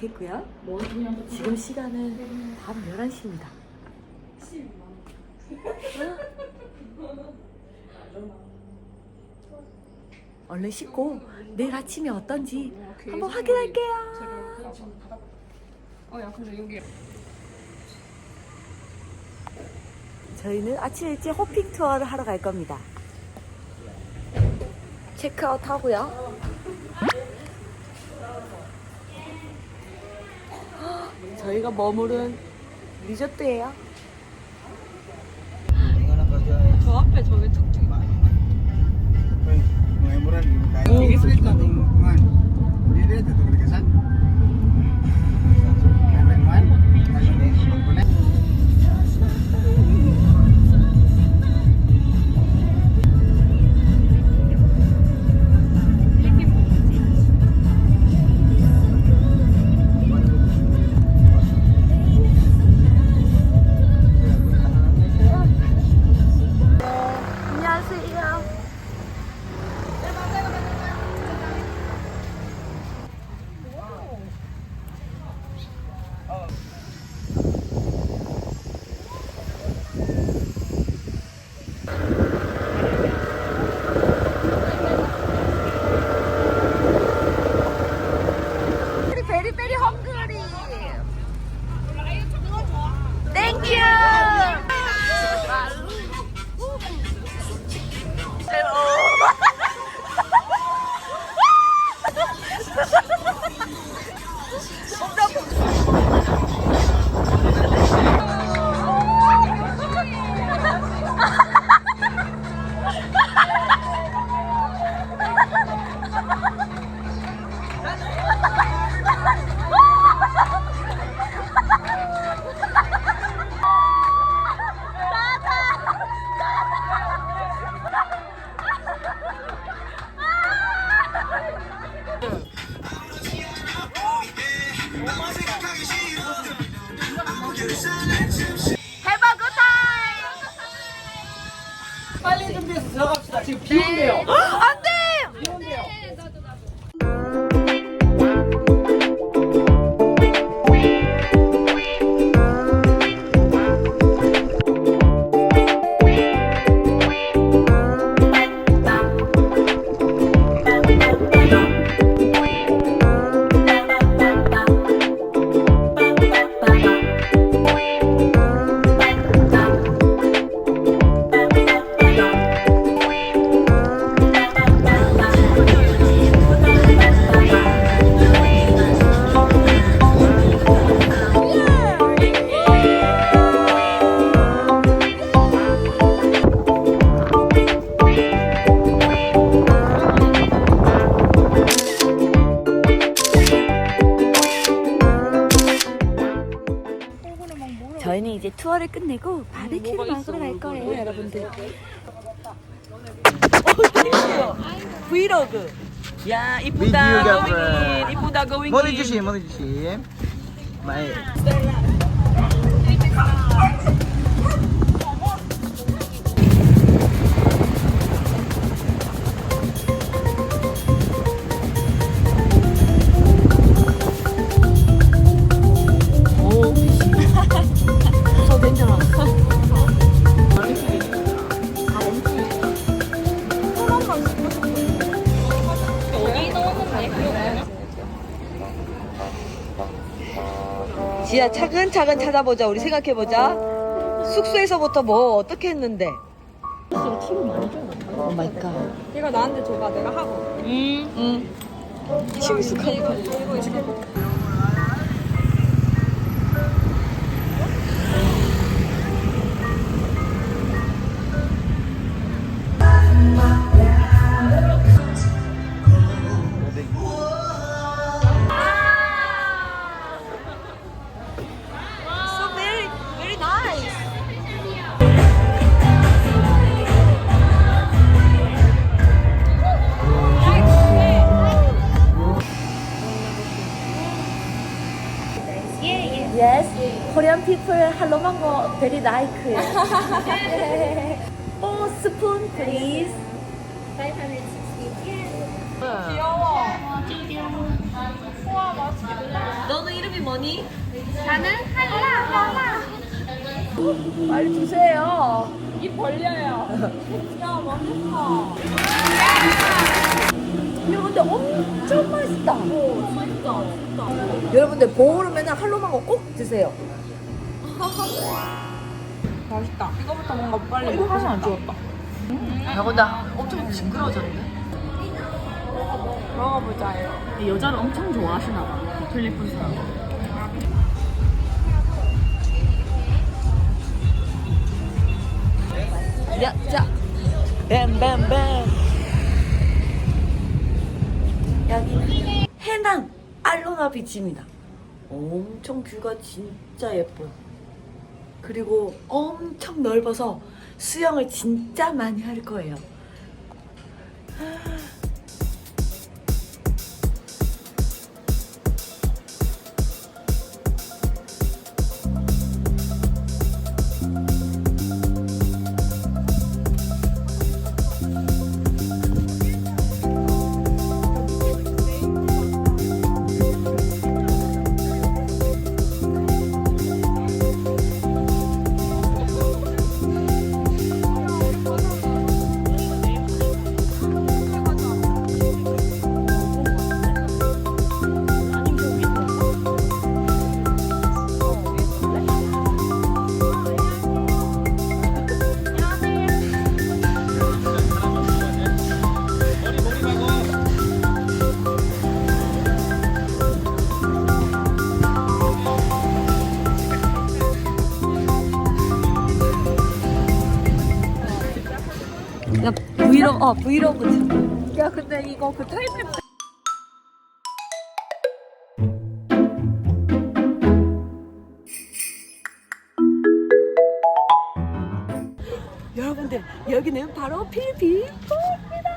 도착했고요. 지금 시간은 밤 11시입니다. 얼른 씻고 내일 아침이 어떤지 한번 확인할게요. 어. 저희는 아침 일찍 호핑 투어를 하러 갈 겁니다. 체크아웃 하고요. 저희가 머무른 리조트예요. 저 앞에 저기 투어를 끝내고 있어, 먹으러 갈. 거예요, 여러분들. 브이로그. 야, 이쁘다. 고잉인. 이쁘다, 고잉인. 머리 주심, 머리 주심. 마이. 지야 차근차근 찾아보자. 우리 생각해보자. 숙소에서부터 뭐 어떻게 했는데? 오 마이 갓. 이거 나한테 줘봐. 내가 하고. 음, 음. 친숙한 이거 이거 이렇 Korean people hello mango very like. Four spoon please. 귀여워. 우와 맛있겠다. 너는 이름이 뭐니? 나는 할라 할라. 빨리 주세요. 입 벌려요. 야 맛있다. 이거 근데 엄청 맛있다. 진짜. 여러분들 맨날 할로망고 꼭 드세요. 맛있다. 이거부터 뭔가 빨리 이거 하나 안 좋았다. 야, 근데 엄청 징그러졌네. 먹어보자요. 여자를 엄청 좋아하시나 봐. 필리핀 사람. 야, 자. 뱀뱀뱀. 여기 해남 알로나 비치입니다. 엄청 뷰가 진짜 예뻐요. 그리고 엄청 넓어서 수영을 진짜 많이 할 거예요. 어, 브이로그. 야 근데 이거 그 타이틀 여러분들 여기는 바로 필리핀 포입니다.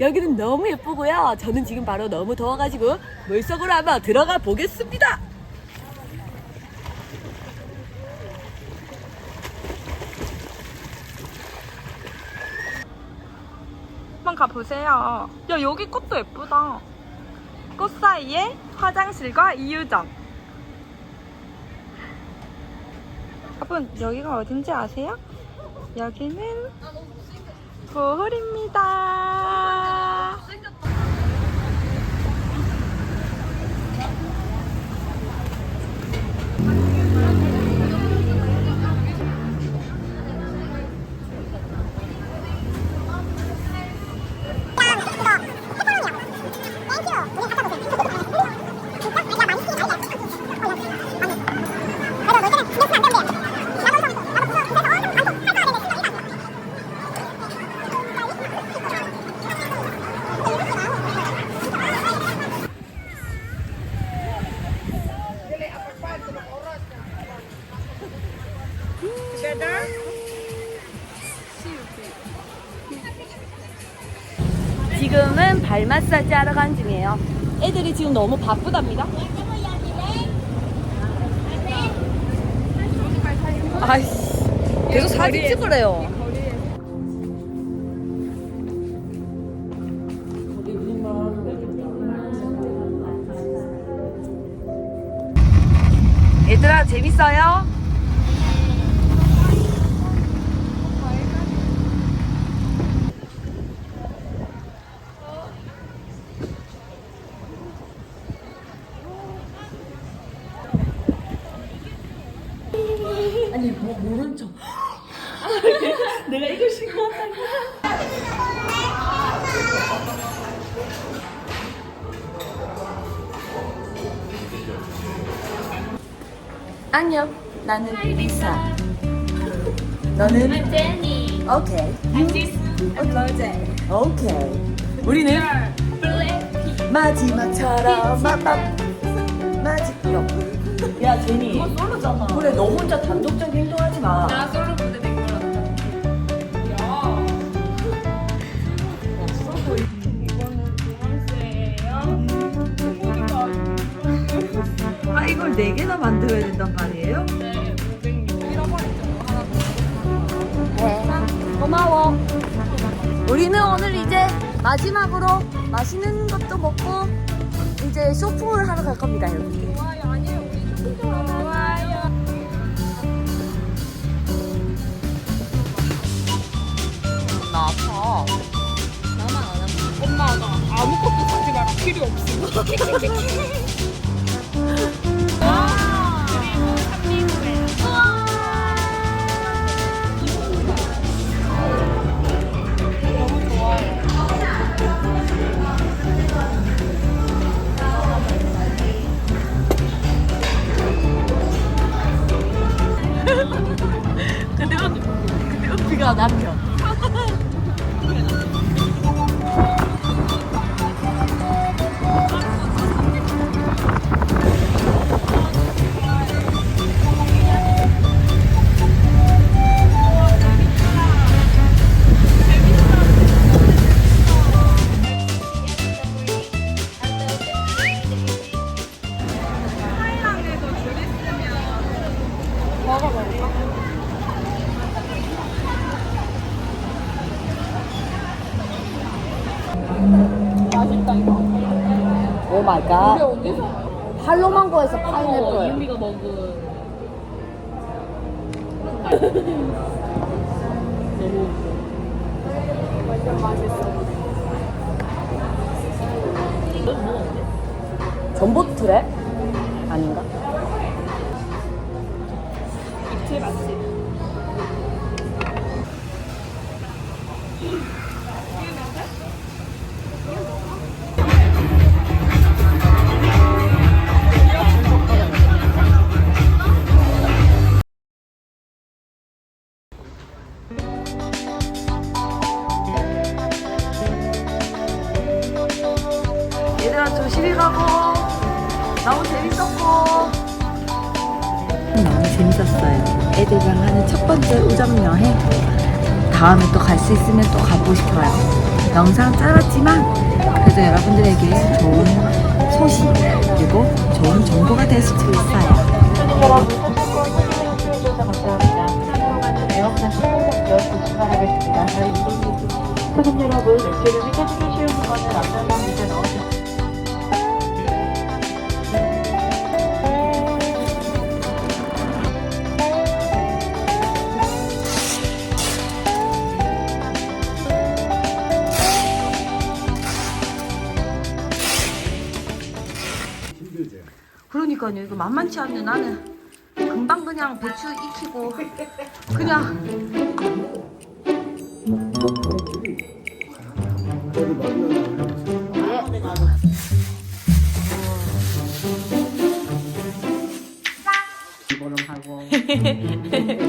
여기는 너무 예쁘고요. 저는 지금 바로 너무 더워가지고 물속으로 한번 들어가 보겠습니다. 가보세요. 야 여기 꽃도 예쁘다. 꽃 사이에 화장실과 이유정. 여러분 여기가 어딘지 아세요? 여기는 보홀입니다. 지금은 발 마사지 하러 간 중이에요. 애들이 지금 너무 바쁘답니다. 아이씨, 계속 사진 찍으래요. 아니 뭐 모른 척. 내가 이걸 신고한다. 안녕. 나는 리사. 너는 제니. 오케이. 로제. 오케이. 우리는 블랙. 마지막처럼 마밤 마지막. 야 제니. 이거 솔로잖아. 그래 너 혼자 단독적 행동하지 마. 나 솔로 무대 낸 거라서. 야. 이거는. 소고기가 아 이걸 네 개나 만들어야 된단 말이에요? 네, 500명 잃어버렸죠. 하나 고마워. 우리는 오늘 이제 마지막으로 맛있는 것도 먹고 이제 쇼핑을 하러 갈 겁니다, 여러분. 좋아요. 나 아파. 엄마가 아무것도 사지 마라. 필요 없어. 완전 맛있어. 전보트래? 아닌가? 날씨 있으면 또 가고 싶어요. 영상 짧았지만 그래도 여러분들에게 좋은 소식 그리고 좋은 정보가 될 수 있어요. 여러분 선택권 참여해주셔서 감사합니다. 참여한 에어컨 시원하게 출발하겠습니다. 저희 손님 여러분, 매체를 회전해 주시는 거는 앞서는 그러니까요. 이거 만만치 않네. 나는 금방 그냥 배추 익히고 그냥 이거는 하고